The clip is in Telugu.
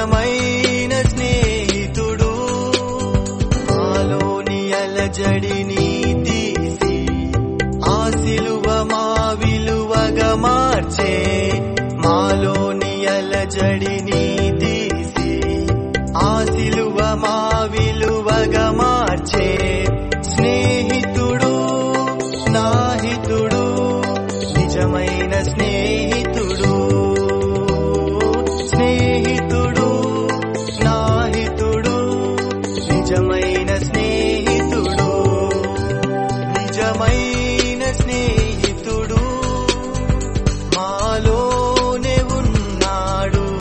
ప్రియమైన స్నేహితుడు ఆలోని అలజడిని తీసి ఆ సిలువ మా విలువగా మార్చే మాలోని అలజడిని తీసి ఆ సిలువ మా విలువగా మార్చే స్నేహితుడు నాహితుడు నిజమైన స్నేహితుడు மகிழமை